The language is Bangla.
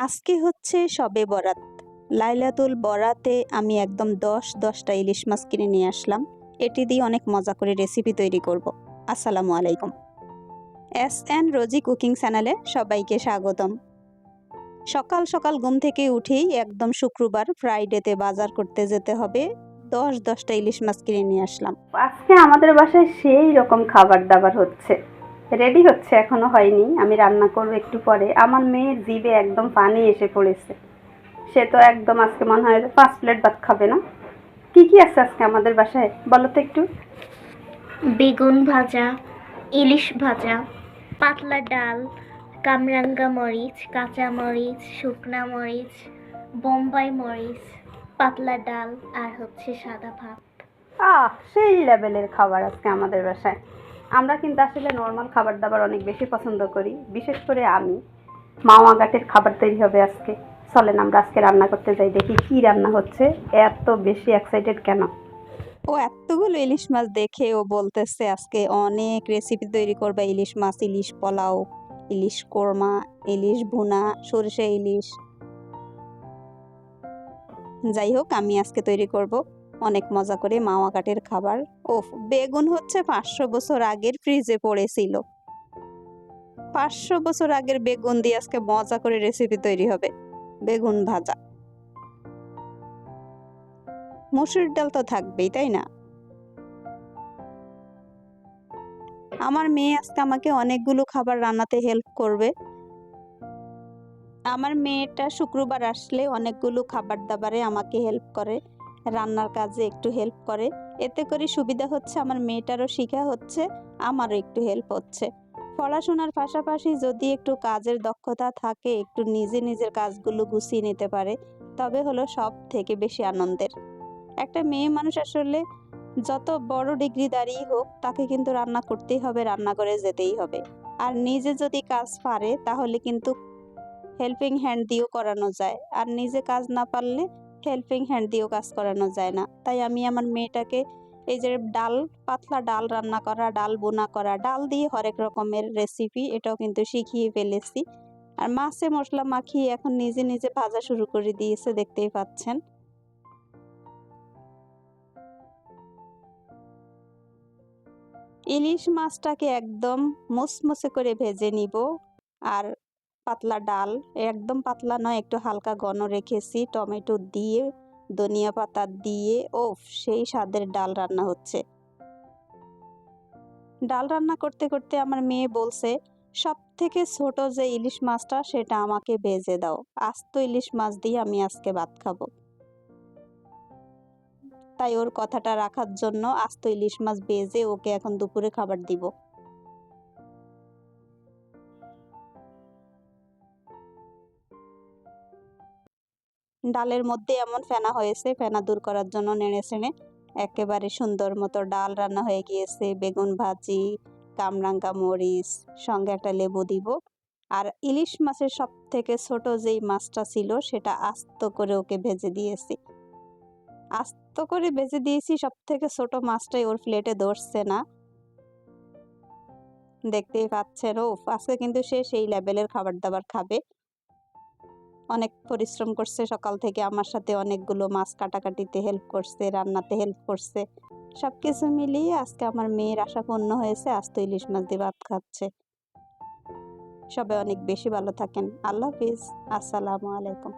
আজকে হচ্ছে সবে বরাত। লাইলাতুল বরাতে আমি একদম দশ, দশটা ইলিশ মাছ কিনে নিয়ে আসলাম। এটি দিয়ে অনেক মজা করে রেসিপি তৈরি করব। আসসালামু আলাইকুম। এস এন রোজি কুকিং চ্যানেলে সবাইকে স্বাগতম। সকাল সকাল ঘুম থেকে উঠেই একদম শুক্রবার ফ্রাইডেতে বাজার করতে যেতে হবে। দশ, দশটা ইলিশ মাছ কিনে নিয়ে আসলাম। আজকে আমাদের বাসায় সেই রকম খাবার দাবার হচ্ছে। রেডি হচ্ছে এখনও হয়নি। আমি রান্না করব একটু পরে। আমার মেয়ের জিভে একদম পানি এসে পড়েছে। সে তো একদম আজকে মনে হয় পাঁচ প্লেট ভাত খাবে না। কি কি আছে আজকে আমাদের বাসায়? বলো তো একটু। বেগুন ভাজা ইলিশ ভাজা পাতলা ডাল কামরাঙ্গা মরিচ কাঁচা মরিচ শুকনা মরিচ বোম্বাই মরিচ পাতলা ডাল আর হচ্ছে সাদা ভাত। আহ সেই লেভেলের খাবার আজকে আমাদের বাসায়। আমরা কিন্তু আসলে নর্মাল খাবার দাবার অনেক বেশি পছন্দ করি, বিশেষ করে আমি। মাওয়া ঘাটের খাবার তৈরি হবে আজকে। চলেন আমরা আজকে রান্না করতে যাই, দেখি কি রান্না হচ্ছে। এত বেশি এক্সাইটেড কেন? ও, এতগুলো ইলিশ মাছ দেখে ও বলতেছে আজকে অনেক রেসিপি তৈরি করবে। ইলিশ মাছ, ইলিশ পোলাও, ইলিশ কোরমা, ইলিশ ভুনা, সরষে ইলিশ। যাই হোক, আমি আজকে তৈরি করব। অনেক মজা করে মাওয়া কাঠের খাবার। ও বেগুন হচ্ছে পাঁচশো বছর আগের ফ্রিজে পড়েছিল। পাঁচশো বছর আগের বেগুন দিয়ে আজকে মজা করে রেসিপি তৈরি হবে। বেগুন ভাজা। মসুর ডাল তো থাকবেই, তাই না? আমার মেয়ে আজকে আমাকে অনেকগুলো খাবার রান্নাতে হেল্প করবে। আমার মেয়েটা শুক্রবার আসলে অনেকগুলো খাবার দাবারে আমাকে হেল্প করে। রান্নার কাজে একটু হেল্প করে। এতে করে সুবিধা হচ্ছে আমার মেয়েটারও শিখা হচ্ছে, আমারও একটু হেল্প হচ্ছে। পড়াশোনার পাশাপাশি যদি একটু কাজের দক্ষতা থাকে, একটু নিজে নিজের কাজগুলো গুছিয়ে নিতে পারে, তবে হলো সব থেকে বেশি আনন্দের। একটা মেয়ে মানুষ আসলে যত বড় ডিগ্রি দাঁড়িয়ে হোক, তাকে কিন্তু রান্না করতেই হবে রান্না করে যেতেই হবে। আর নিজে যদি কাজ পারে, তাহলে কিন্তু হেল্পিং হ্যান্ড দিয়েও করানো যায়। আর নিজে কাজ না পারলে হেল্পিং হ্যান্ড দিয়েও কাজ করানো যায় না। তাই আমি আমার মেয়েটাকে এই যে ডাল, পাতলা ডাল রান্না করা, ডাল বোনা করা, ডাল দিয়ে হরেক রকমের রেসিপি এটাও কিন্তু শিখিয়ে ফেলেছি। আর মাছে মশলা মাখিয়ে এখন নিজে নিজে ভাজা শুরু করে দিয়েছে, দেখতেই পাচ্ছেন। ইলিশ মাছটাকে একদম মুসমুসে করে ভেজে নিব। আর পাতলা ডাল, একদম পাতলা নয়, একটু হালকা ঘন রেখেছি। টমেটো দিয়ে, ধনিয়া পাতা দিয়ে ও সেই স্বাদের ডাল রান্না হচ্ছে। ডাল রান্না করতে করতে আমার মেয়ে বলছে সব থেকে ছোট যে ইলিশ মাছটা, সেটা আমাকে ভেজে দাও। আস্ত ইলিশ মাছ দিয়ে আমি আজকে ভাত খাব। তাই ওর কথাটা রাখার জন্য আস্ত ইলিশ মাছ ভেজে ওকে এখন দুপুরে খাবার দিব। ডালের মধ্যে এমন ফেনা হয়েছে, ফেনা দূর করার জন্য নেড়ে চেড়ে একেবারে সুন্দর মতো ডাল রান্না হয়ে গিয়েছে। বেগুন ভাজি, কামরাঙ্গা মরিচ, সঙ্গে একটা লেবু দিব। আর ইলিশ মাছের সব থেকে ছোট যেই মাছটা ছিল, সেটা আস্ত করে ওকে ভেজে দিয়েছি। আস্ত করে ভেজে দিয়েছি সব থেকে ছোট মাছটাই ওর প্লেটে ধরছে না। দেখতেই পাচ্ছেন ও আজকে কিন্তু সে সেই লেভেলের খাবার দাবার খাবে। অনেক পরিশ্রম করছে। সকাল থেকে আমার সাথে অনেকগুলো মাছ কাটাকাটিতে হেল্প করছে, রান্নাতে হেল্প করছে। সব কিছু মিলিয়ে আজকে আমার মেয়ের আশা পূর্ণ হয়েছে। আজ তো ইলিশ মাছ দিয়ে ভাত খাচ্ছে। সবাই অনেক বেশি ভালো থাকেন। আল্লাহ হাফিজ। আসসালামু আলাইকুম।